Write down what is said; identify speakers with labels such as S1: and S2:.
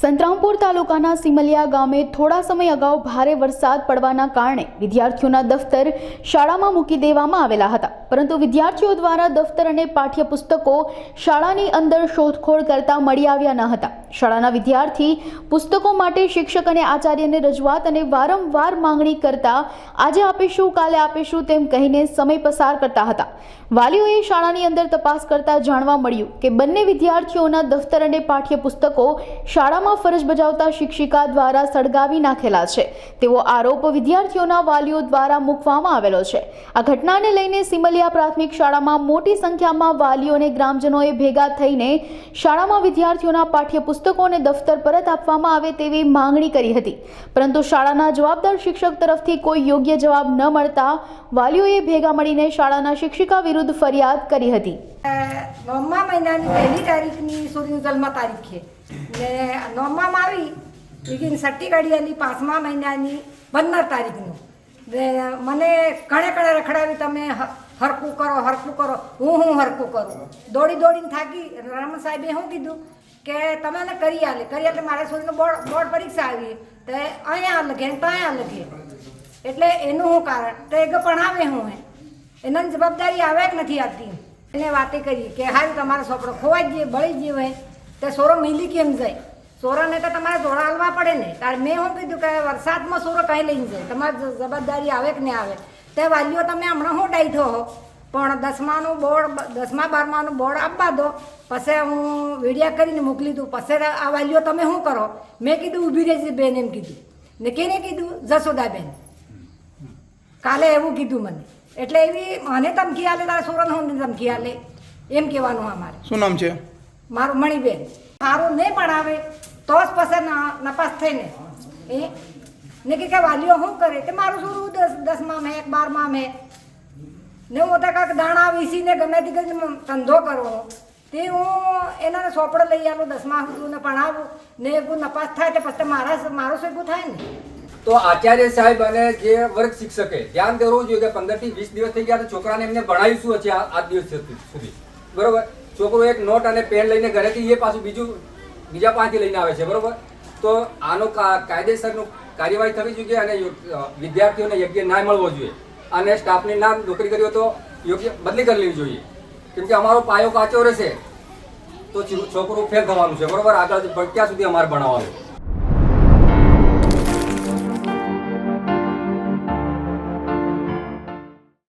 S1: સંતરામપુર તાલુકાના સિમલિયા ગામે થોડા સમય અગાઉ ભારે વરસાદ પડવાના કારણે વિદ્યાર્થીઓના દફતર શાળામાં મૂકી દેવામાં આવેલા હતા. પરંતુ વિદ્યાર્થીઓ દ્વારા દફતર અને પાઠ્યપુસ્તકો શાળાની અંદર શોધખોળ કરતા મળી આવ્યા ન હતા. શાળાના વિદ્યાર્થી પુસ્તકો માટે શિક્ષક અને આચાર્યને રજૂઆત અને વારંવાર માંગણી કરતા, આજે આપીશું, કાલે આપીશું તેમ કહીને સમય પસાર કરતા હતા. વાલીઓએ શાળાની અંદર તપાસ કરતા જાણવા મળ્યું કે બંને વિદ્યાર્થીઓના દફતર અને પાઠ્યપુસ્તકો શાળામાં ફરજ બજાવતા શિક્ષિકા દ્વારા સળગાવી નાખેલા છે. તેવો આરોપ વિદ્યાર્થીઓના વાલીઓ દ્વારા મૂકવામાં આવેલો છે. આ ઘટનાને લઈને સિમલિયા પ્રાથમિક શાળામાં મોટી સંખ્યામાં વાલીઓ અને ગ્રામજનોએ ભેગા થઈને શાળામાં વિદ્યાર્થીઓના પાઠ્યપુસ્તકો અને દફતર પરત આપવામાં આવે તેવી માંગણી કરી હતી. પરંતુ શાળાના જવાબદાર શિક્ષક તરફથી કોઈ યોગ્ય જવાબ ન મળતા વાલીઓએ ભેગા મળીને શાળાના શિક્ષિકા વિરુદ્ધ ફરિયાદ કરી હતી.
S2: નવમા મહિનાની પહેલી તારીખની સૂર્યની તારીખ છે. ને નવમામાં આવી લેકિન સટ્ટી કાઢી પાંચમા મહિનાની પંદર તારીખનું. મને કણે કણે રખડાવી તમે હરકું કરો, હરખું કરો, હું હું હરખું કરું. દોડી દોડીને થાકી રમણ સાહેબે શું કીધું? કે તમે એને કરી આલે. કરી એટલે મારે છોરીનું બોર્ડ બોર્ડ પરીક્ષા આવી. તે અહીંયા લખે ને ત્યાં લખે. એટલે એનું શું કારણ? તો એ ભણાવે હું હે. એના જવાબદારી આવે જ નથી આવતી? એને વાતે કરી કે હારું તમારો છોકરો ખોવાઈ જઈએ બળી ગયો હોય તે સોરો મિલી કેમ જાય? સોરાને તો તમારે જોડા હાલવા પડે ને. તારે મેં શું કીધું કે વરસાદમાં સોરો કંઈ લઈને જાય? તમારે જવાબદારી આવે કે નહીં આવે? તે વાલીઓ તમે હમણાં શું ડાઈ થો પણ દસમાનું બોર્ડ દસમા બારમાનું બોર્ડ આપવા દો. પછી હું વિડીયા કરીને મોકલી દઉં. પછી આ વાલીઓ તમે શું કરો? મેં કીધું ઊભી છે બેન એમ કીધું. ને કેને કીધું? જસોદાબેન. કાલે એવું કીધું મને. એટલે એવી મને ધમકી આલે તારા સોરન હું ધમકી આલે. એમ કહેવાનું અમારે.
S3: શું નામ છે?
S2: મારું મણીબેન. સારું નહીં ભણાવે તો જ પછી નપાસ થઈને. એ ને કે વાલીઓ શું કરે? કે મારું છોરું દસ દસમાં મેં બારમાં મેં. ને હું તો કાંક દાણા વીસીને ગમે તે ધંધો કરવો. તે હું એના ચોપડો લઈ આવું દસમા સુધી ભણાવું ને એવું નપાસ થાય તો પછી મારા મારું શેગું થાય ને
S4: તો આચાર્ય સાહેબ અને જે વર્ગ શિક્ષકે ધ્યાન દેવું જોઈએ કે પંદરથી વીસ દિવસ થઈ ગયા તો છોકરાને એમને ભણાવીશું હશે આ દિવસ સુધી? બરોબર? છોકરો એક નોટ અને પેન લઈને ઘરેથી એ પાછું બીજું, બીજા પાંચથી લઈને આવે છે, બરોબર? તો આનો કાયદેસરનું કાર્યવાહી થવી જોઈએ અને વિદ્યાર્થીઓને યોગ્ય ના મળવો જોઈએ. અને સ્ટાફની નામ નોકરી કર્યો તો યોગ્ય બદલી કરી લેવી જોઈએ. કેમ કે અમારો પાયો કાચો રહેશે, તો છોકરું ફેલ થવાનું છે. બરોબર? આગળ ક્યાં સુધી અમારે ભણાવવાનું?